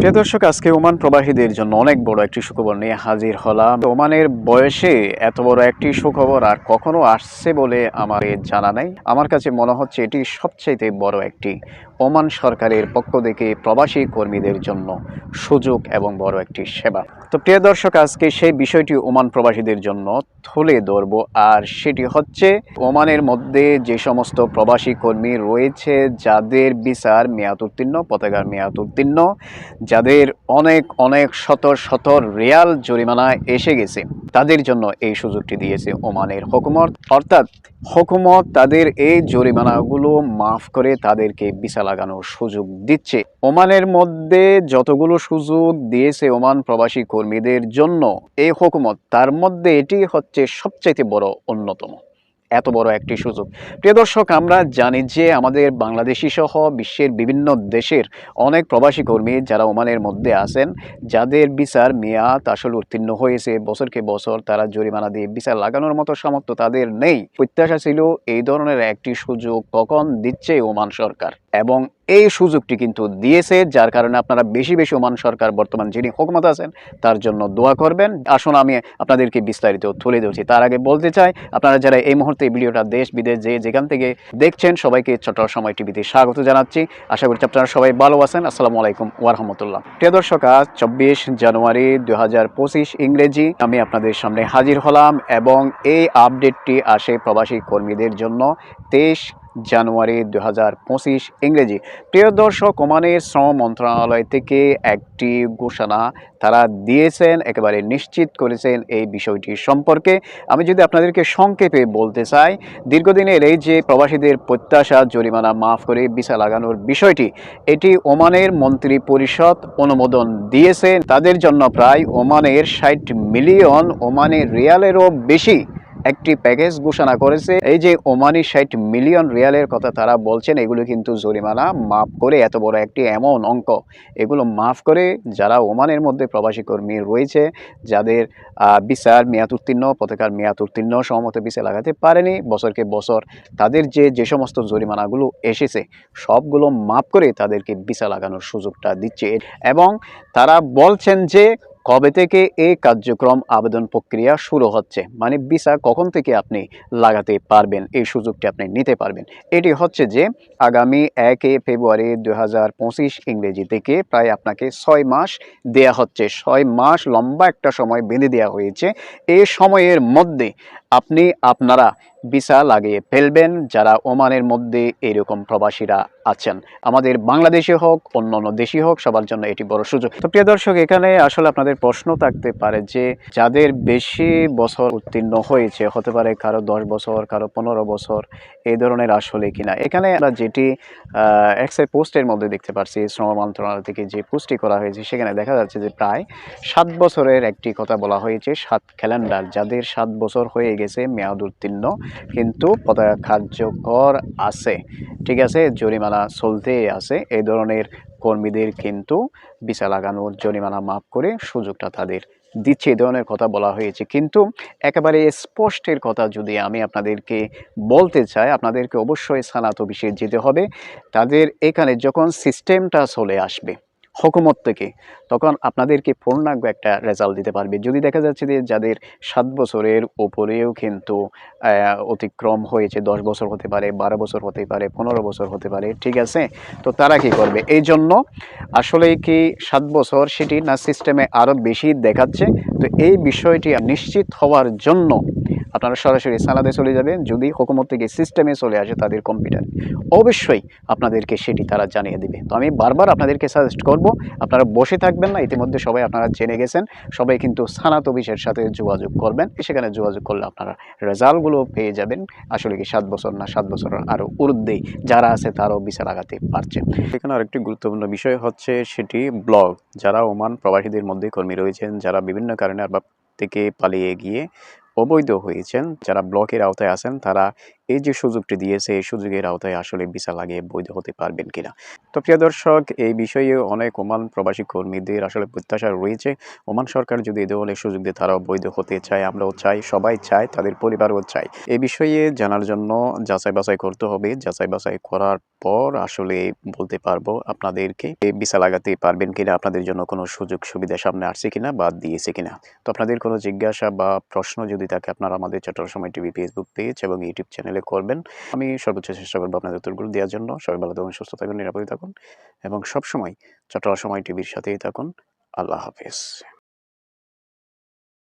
প্রিয় দর্শক, আজকে ওমান প্রবাসীদের জন্য অনেক বড় একটি সুখবর নিয়ে হাজির হলাম। ওমানের বয়সে এত বড় একটি সুখবর আর কখনো আসছে বলে আমার জানা নাই। আমার কাছে মনে হচ্ছে এটি সবচাইতে বড় একটি ওমান সরকারের পক্ষ থেকে প্রবাসী কর্মীদের জন্য সুযোগ এবং বড় একটি সেবা। তো প্রিয় দর্শক, আজকে সেই বিষয়টি ওমান প্রবাসীদের জন্য তুলে ধরব আর সেটি হচ্ছে ওমানের মধ্যে যে সমস্ত প্রবাসী কর্মী রয়েছে, যাদের বিচার মেয়াদ উত্তীর্ণ পতাকার মেয়াদ উত্তীর্ণ যাদের অনেক অনেক শত শত রিয়াল জরিমানা এসে গেছে, তাদের জন্য এই সুযোগটি দিয়েছে ওমানের হুকুমত। অর্থাৎ হুকুমত তাদের এই জরিমানাগুলো মাফ করে তাদেরকে ভিসা লাগানোর সুযোগ দিচ্ছে। ওমানের মধ্যে যতগুলো সুযোগ দিয়েছে ওমান প্রবাসী কর্মীদের জন্য এই হুকুমত, তার মধ্যে এটি হচ্ছে সবচাইতে বড় অন্যতম। এত বড় একটি সুযোগ। প্রিয় দর্শক, আমরা জানি যে আমাদের বাংলাদেশি সহ বিশ্বের বিভিন্ন দেশের অনেক প্রবাসী কর্মী যারা ওমানের মধ্যে আছেন, যাদের বিচার মেয়াদ আসলে উত্তীর্ণ হয়েছে বছরকে বছর, তারা জরিমানা দিয়ে বিচার লাগানোর মতো সামর্থ্য তাদের নেই। প্রত্যাশা ছিল এই ধরনের একটি সুযোগ কখন দিচ্ছে ওমান সরকার। এবং এই সুযোগটি কিন্তু দিয়েছে, যার কারণে আপনারা বেশি বেশি ওমান সরকার বর্তমান যিনি হুকুমত আছেন, তার জন্য দোয়া করবেন। আসুন, আমি আপনাদেরকে বিস্তারিত তুলে ধরছি। তার আগে বলতে চাই, আপনারা যারা এই মুহূর্তে ভিডিওটা দেশ, বিদেশ যে যেখান থেকে দেখছেন, সবাইকে ছোট সময় টিভিতে স্বাগত জানাচ্ছি। আশা করছি আপনারা সবাই ভালো আছেন। আসসালামু আলাইকুম ওয়ারহমতুল্লাহ প্রিয় দর্শক, আজ চব্বিশ জানুয়ারি দু হাজার পঁচিশ ইংরেজি। আমি আপনাদের সামনে হাজির হলাম এবং এই আপডেটটি আসে প্রবাসী কর্মীদের জন্য। তেইশ জানুয়ারি দু হাজার পঁচিশ ইংরেজি। প্রিয় দর্শক, ওমানের শ্রম মন্ত্রণালয় থেকে একটি ঘোষণা তারা দিয়েছেন, একেবারে নিশ্চিত করেছেন এই বিষয়টি সম্পর্কে। আমি যদি আপনাদেরকে সংক্ষেপে বলতে চাই, দীর্ঘদিনের এই যে প্রবাসীদের প্রত্যাশা, জরিমানা মাফ করে ভিসা লাগানোর বিষয়টি, এটি ওমানের মন্ত্রী পরিষদ অনুমোদন দিয়েছে তাদের জন্য প্রায় ওমানের ষাট মিলিয়ন ওমানের রিয়ালেরও বেশি একটি প্যাকেজ ঘোষণা করেছে। এই যে ওমানি ষাট মিলিয়ন রিয়ালের কথা তারা বলছেন, এগুলো কিন্তু জরিমানা মাফ করে এত বড় একটি এমন অঙ্ক। এগুলো মাফ করে যারা ওমানের মধ্যে প্রবাসী কর্মী রয়েছে, যাদের বিচার মেয়াদ উত্তীর্ণ পতাকার মেয়াদ উত্তীর্ণ সহমত বিচার লাগাতে পারেনি, বছরকে বছর তাদের যে যে সমস্ত জরিমানাগুলো এসেছে, সবগুলো মাফ করে তাদেরকে ভিসা লাগানোর সুযোগটা দিচ্ছে। এবং তারা বলছেন যে কবে থেকে এই কার্যক্রম আবেদন প্রক্রিয়া শুরু হচ্ছে? মানে ভিসা কখন থেকে আপনি লাগাতে পারবেন? এই সুযোগটি আপনি নিতে পারবেন। এটি হচ্ছে যে, আগামী একে ফেব্রুয়ারি দু হাজার পঁচিশ ইংরেজি থেকে প্রায় আপনাকে ছয় মাস দেয়া হচ্ছে। ছয় মাস লম্বা একটা সময় বেঁধে দেওয়া হয়েছে। এই সময়ের মধ্যে আপনি, আপনারা ভিসা লাগিয়ে ফেলবেন যারা ওমানের মধ্যে এরকম প্রবাসীরা আছেন। আমাদের বাংলাদেশে হোক অন্য অন্য দেশি হোক, সবার জন্য এটি বড় সুযোগ। তো প্রিয় দর্শক, এখানে আসলে আপনাদের প্রশ্ন থাকতে পারে যে যাদের বেশি বছর উত্তীর্ণ হয়েছে, হতে পারে কারও দশ বছর, কারও পনেরো বছর এই ধরনের আসলে কিনা। এখানে আমরা যেটি এক্সে পোস্টের মধ্যে দেখতে পাচ্ছি শ্রম মন্ত্রণালয় থেকে যে পোস্টটি করা হয়েছে, সেখানে দেখা যাচ্ছে যে প্রায় সাত বছরের একটি কথা বলা হয়েছে, সাত ক্যালেন্ডার। যাদের সাত বছর হয়ে গেছে মেয়াদ উত্তীর্ণ, কিন্তু পতাকা কার্যকর আছে, ঠিক আছে, জরিমানা চলতেই আছে এই ধরনের কর্মীদের কিন্তু ভিসা লাগানোর জরিমানা মাফ করে সুযোগটা তাদের দিচ্ছে। ধরনের কথা বলা হয়েছে। কিন্তু একেবারে স্পষ্টের কথা যদি আমি আপনাদেরকে বলতে চাই, আপনাদেরকে অবশ্যই স্থানাত অফিসে যেতে হবে। তাদের এখানে যখন সিস্টেমটা চলে আসবে হুকুমত থেকে, তখন আপনাদেরকে পূর্ণাঙ্গ একটা রেজাল্ট দিতে পারবে। যদি দেখা যাচ্ছে যে যাদের সাত বছরের ওপরেও কিন্তু অতিক্রম হয়েছে, দশ বছর হতে পারে, বারো বছর হতে পারে, পনেরো বছর হতে পারে, ঠিক আছে? তো তারা কি করবে? এই জন্য আসলে কি সাত বছর সেটি না সিস্টেমে আরও বেশি দেখাচ্ছে? তো এই বিষয়টি নিশ্চিত হওয়ার জন্য আপনারা সরাসরি সালাদে চলে যাবেন, যদি হুকুমত থেকে সিস্টেমে চলে আসে তাদের কম্পিউটার অবশ্যই আপনাদেরকে সেটি তারা জানিয়ে দেবে। তো আমি বারবার আপনাদেরকে সাজেস্ট করব আপনারা বসে থাকবেন না, ইতিমধ্যে সবাই আপনারা জেনে গেছেন। সবাই কিন্তু সানাত অফিসের সাথে যোগাযোগ করবেন। সেখানে যোগাযোগ করলে আপনারা রেজাল্টগুলো পেয়ে যাবেন। আসলে কি সাত বছর না, সাত বছর আরও ঊর্ধ্বেই যারা আছে তারাও বিচার লাগাতে পারছে। এখানে আরেকটি গুরুত্বপূর্ণ বিষয় হচ্ছে সেটি ব্লগ। যারা ওমান প্রবাসীদের মধ্যে কর্মী রয়েছেন, যারা বিভিন্ন কারণে আরবাব থেকে পালিয়ে গিয়ে অবৈধ হয়েছেন, যারা ব্লকের আওতায় আছেন, তারা এই যে সুযোগটি দিয়েছে, এই সুযোগের আওতায় আসলে ভিসা লাগিয়ে বৈধ হতে পারবেন কিনা? তো প্রিয় দর্শক, এই বিষয়ে অনেক ওমান প্রবাসী কর্মীদের আসলে প্রত্যাশা রয়েছে। ওমান সরকার যদি এই ধরনের সুযোগ দিয়ে, তারাও বৈধ হতে চায়, আমরাও চাই, সবাই চায়, তাদের পরিবারও চায়। এই বিষয়ে জানার জন্য যাচাই বাছাই করতে হবে। যাচাই বাছাই করার পর আসলে বলতে পারব আপনাদেরকে ভিসা লাগাতে পারবেন কিনা, আপনাদের জন্য কোনো সুযোগ সুবিধা সামনে আসছে কিনা বা দিয়েছে কিনা। তো আপনাদের কোনো জিজ্ঞাসা বা প্রশ্ন যদি থাকে, আপনারা আমাদের Chattogram Somoy TV Facebook page এবং ইউটিউব চ্যানেলে করবেন। আমি সর্বোচ্চ চেষ্টা করব আপনাদের উত্তরগুলো দেওয়ার জন্য। সবাই ভালো থাকুন, সুস্থ থাকুন, নিরাপদে থাকুন এবং সবসময় চট্টগ্রাম সময় টিভির সাথেই থাকুন। আল্লাহ হাফেজ।